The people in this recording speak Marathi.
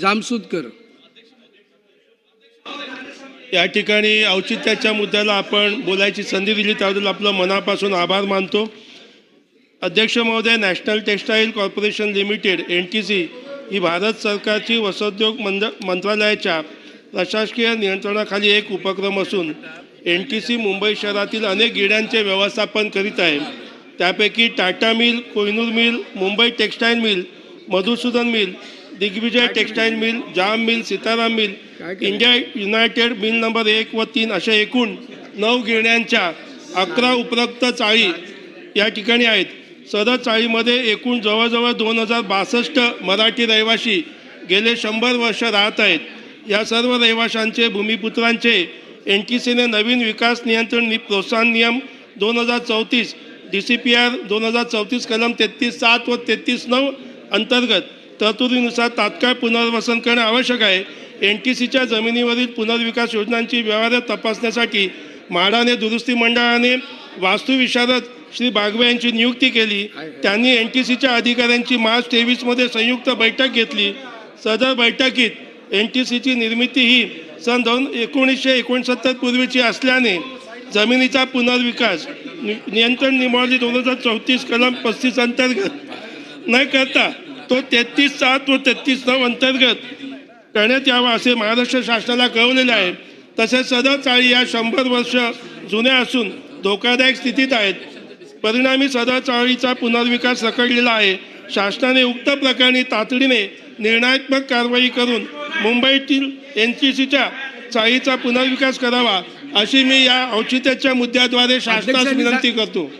जामसुदकर या ठिकाणी औचित्याच्या मुद्द्याला आपण बोलायची संधी दिली त्याबद्दल आपलं मनापासून आभार मानतो. अध्यक्ष महोदय national textile corporation limited N T C ही भारत सरकारची वस्त्रोद्योग मंद मंत्रालयाच्या प्रशासकीय नियंत्रणाखाली एक उपक्रम असून एन टी सी मुंबई शहरातील अनेक गिड्यांचे व्यवस्थापन करीत आहे. त्यापैकी Tata mill Kohinoor mill Mumbai textile mill Madhusudan mill Digvijay textile mill Jam mill Sitaram mill India united mill number एक व तीन अशा एकूण नऊ गिरण्यांच्या अकरा उपरोक्त चाळी या ठिकाणी आहेत. सदर चाळीमध्ये एकूण जवळजवळ दोन हजार बासष्ट मराठी रहिवासी गेले शंभर वर्ष राहत आहेत. या सर्व रहिवाशांचे भूमिपुत्रांचे एन टी सीने नवीन विकास नियंत्रण नि प्रोत्साहन नियम दोन हजार चौतीस डी सी पी आर दोन हजार चौतीस कलम तेहतीस सात व तेहतीस नऊ अंतर्गत तरतुदीनुसार तात्काळ पुनर्वसन करणे आवश्यक आहे. एन टी सीच्या जमिनीवरील पुनर्विकास योजनांची व्यवहार तपासण्यासाठी म्हाडाने दुरुस्ती मंडळाने वास्तुविशारद श्री बागवे यांची नियुक्ती केली. त्यांनी एन टी सीच्या अधिकाऱ्यांची मार्च तेवीसमध्ये संयुक्त बैठक घेतली. सदर बैठकीत एन टी सीची निर्मिती ही सन दोन एकोणीसशे एकोणसत्तर पूर्वीची असल्याने जमिनीचा पुनर्विकास नि नियंत्रण नियमावली दोन हजार चौतीस कलम पस्तीस अंतर्गत न करता तो तेहतीस सात व तेहतीस नऊ अंतर्गत करण्यात यावा असे महाराष्ट्र शासनाला कळवलेले आहे. तसेच सदर चाळी या शंभर वर्ष जुन्या असून धोकादायक स्थितीत आहेत. परिणामी सदर चाळीचा पुनर्विकास रखडलेला आहे. शासनाने उक्त प्रकरणी तातडीने निर्णयात्मक कारवाई करून मुंबईतील एन सी सीच्या चाळीचा पुनर्विकास करावा अशी मी या औचित्याच्या मुद्द्याद्वारे शासनास विनंती करतो.